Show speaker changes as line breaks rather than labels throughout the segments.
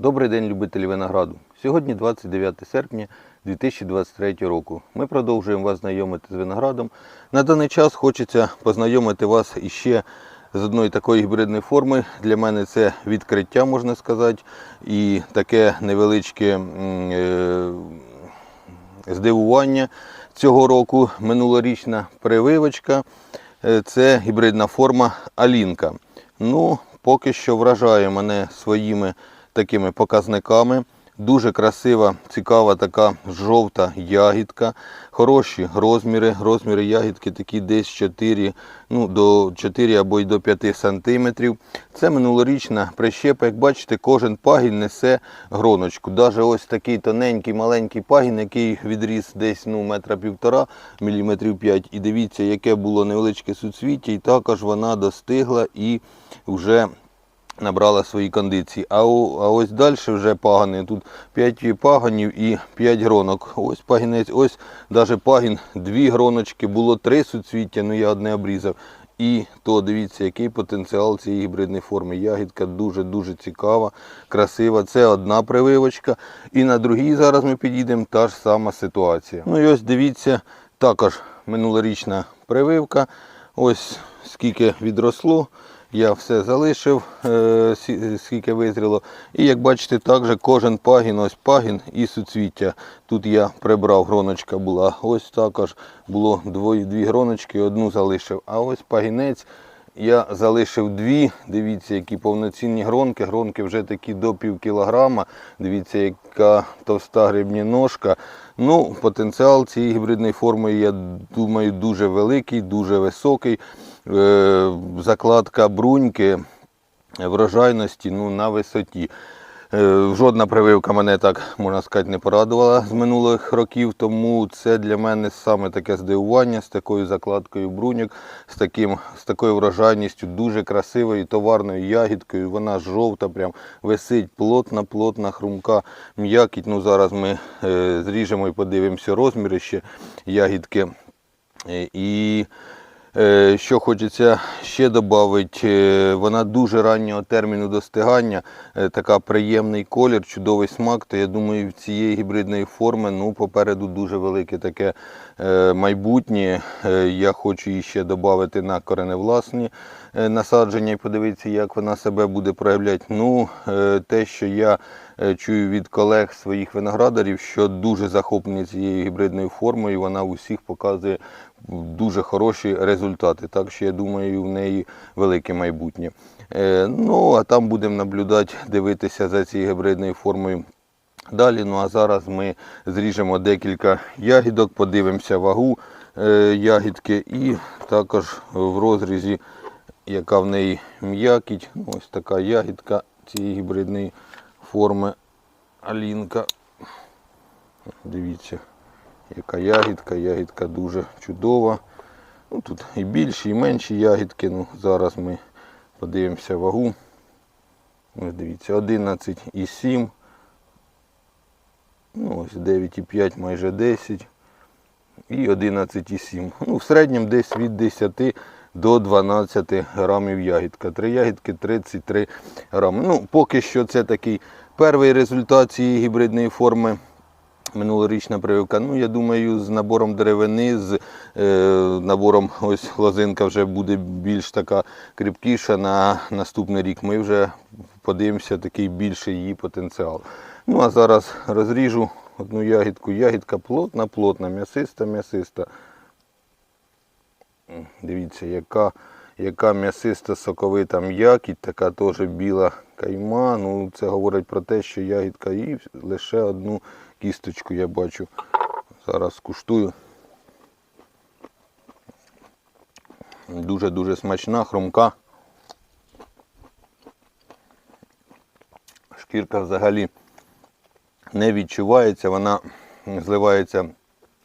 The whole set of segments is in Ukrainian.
Добрий день, любителі винограду. Сьогодні 29 серпня 2023 року. Ми продовжуємо вас знайомити з виноградом. На даний час хочеться познайомити вас іще з одної такої гібридної форми. Для мене це відкриття, можна сказати, і таке невеличке е, здивування цього року. Минулорічна прививочка. Е, Це гібридна форма Алінка. Ну, поки що вражає мене своїми такими показниками. Дуже красива, цікава така жовта ягідка. Хороші розміри. Розміри ягідки такі десь 4, ну, до 4 або й до 5 сантиметрів. Це минулорічна прищепа. Як бачите, кожен пагін несе гроночку. Даже ось такий тоненький маленький пагін, який відріс десь ну, метра півтора, міліметрів 5. І дивіться, яке було невеличке суцвіття, і також вона достигла і вже набрала свої кондиції. А, а ось далі вже пагани. Тут 5 паганів і 5 гронок. Ось пагінець, ось навіть пагін, 2 гроночки, було 3 суцвіття, ну я одне обрізав. І то дивіться, який потенціал цієї гібридної форми. Ягідка дуже-дуже цікава, красива. Це одна прививочка. І на другій зараз ми підійдемо та ж сама ситуація. Ну і ось дивіться, також минулорічна прививка. Ось скільки відросло. Я все залишив, е, скільки визріло. І як бачите, також кожен пагін, ось пагін і суцвіття. Тут я прибрав, гроночка була. Ось також було дві гроночки, одну залишив. А ось пагінець я залишив дві. Дивіться, які повноцінні гронки. Гронки вже такі до пів кілограма. Дивіться, яка товста грибні ножка. Ну, потенціал цієї гібридної форми, я думаю, дуже великий, дуже високий. Е, Закладка бруньки врожайності ну, на висоті. Е, Жодна прививка мене так, можна сказати, не порадувала з минулих років, тому це для мене саме таке здивування з такою закладкою бруньок, з, таким, з такою врожайністю, дуже красивою товарною ягідкою. Вона жовта, прям висить плотна, плотна, хрумка м'якіть. Ну, зараз ми е, зріжемо і подивимося розміри ще ягідки. Е, І Що хочеться ще додати, вона дуже раннього терміну достигання, е, така приємний колір, чудовий смак. То я думаю, в цієї гібридної форми ну, попереду дуже велике таке е, майбутнє. Е, Я хочу її ще додати на кореневласні е, насадження і подивитися, як вона себе буде проявляти. Ну, е, те, що я е, чую від колег своїх виноградарів, що дуже захоплені цією гібридною формою, вона у всіх показує дуже хороші результати. Так що я думаю, в неї велике майбутнє. Е, Ну, а там будемо наблюдати, дивитися за цією гібридною формою. Далі, ну а зараз ми зріжемо декілька ягідок, подивимося вагу е, ягідки і також в розрізі, яка в неї м'якіть. Ну, Ось така ягідка цієї гібридної форми Алінка. Дивіться, яка ягідка, ягідка дуже чудова. Ну, тут і більші, і менші ягідки. Ну, зараз ми подивимося вагу. Ось дивіться, 11,7. Ну, ось 9,5, майже 10. І 11,7. Ну, в середньому десь від 10 до 12 грамів ягідка. Три ягідки 33 грами. Ну, поки що це такий перший результат цієї гібридної форми. Минулорічна прививка. Ну, я думаю, з набором деревини, з е, набором ось лозинка вже буде більш така кріпкіша. На наступний рік ми вже подивимося такий більший її потенціал. Ну а зараз розріжу одну ягідку. Ягідка плотна, плотна, м'ясиста, м'ясиста. Дивіться, яка, яка м'ясиста соковита м'якіть, така теж біла кайма. Ну, це говорить про те, що ягідка і лише одну кісточку я бачу. Зараз скуштую. Дуже-дуже смачна, хрумка. Шкірка взагалі не відчувається, вона зливається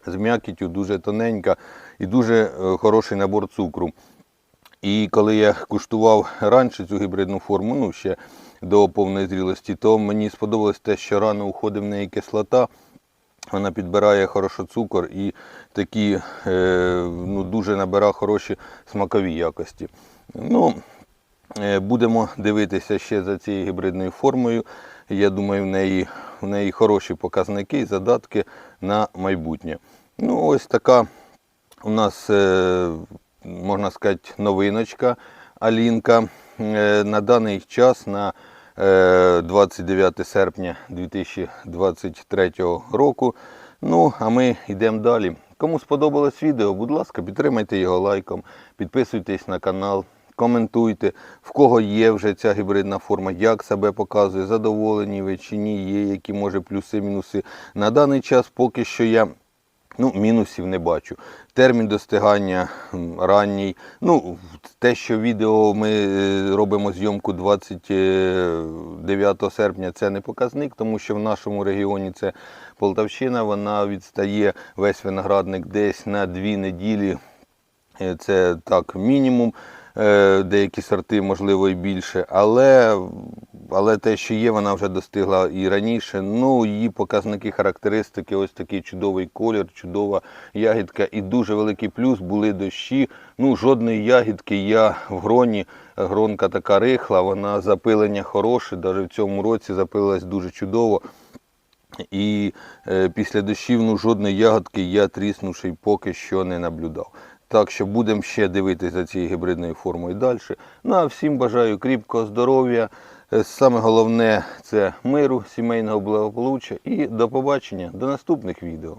з м'якіттю, дуже тоненька і дуже е, хороший набор цукру. І коли я куштував раніше цю гібридну форму, ну ще до повної зрілості, то мені сподобалось те, що рано уходить в неї кислота. Вона підбирає хорошо цукор і такі е, ну, дуже набирає хороші смакові якості. Ну, Е, Будемо дивитися ще за цією гібридною формою. Я думаю, в неї, в неї хороші показники і задатки на майбутнє. Ну, ось така у нас, е, можна сказати, новиночка Алінка. Е, На даний час, на е, 29 серпня 2023 року. Ну, а ми йдемо далі. Кому сподобалось відео, будь ласка, підтримайте його лайком, підписуйтесь на канал, коментуйте, в кого є вже ця гібридна форма, як себе показує, задоволені ви чи ні, є які може плюси-мінуси. На даний час поки що я Ну, мінусів не бачу. Термін достигання ранній. Ну, те, що відео ми е, робимо зйомку 29 серпня, це не показник, тому що в нашому регіоні це Полтавщина, вона відстає весь виноградник десь на дві неділі. Е, Це так, мінімум. Е, Деякі сорти, можливо, і більше. Але, але те, що є, вона вже достигла і раніше. Ну, її показники, характеристики, ось такий чудовий колір, чудова ягідка. І дуже великий плюс були дощі. Ну, жодної ягідки я в гроні. Гронка така рихла, вона запилення хороше. Навіть в цьому році запилилась дуже чудово. І е, після дощів ну, жодної ягодки я тріснувший поки що не наблюдав. Так що будемо ще дивитися за цією гібридною формою далі. Ну а всім бажаю кріпкого здоров'я. Е, Саме головне це миру, сімейного благополуччя і до побачення, до наступних відео.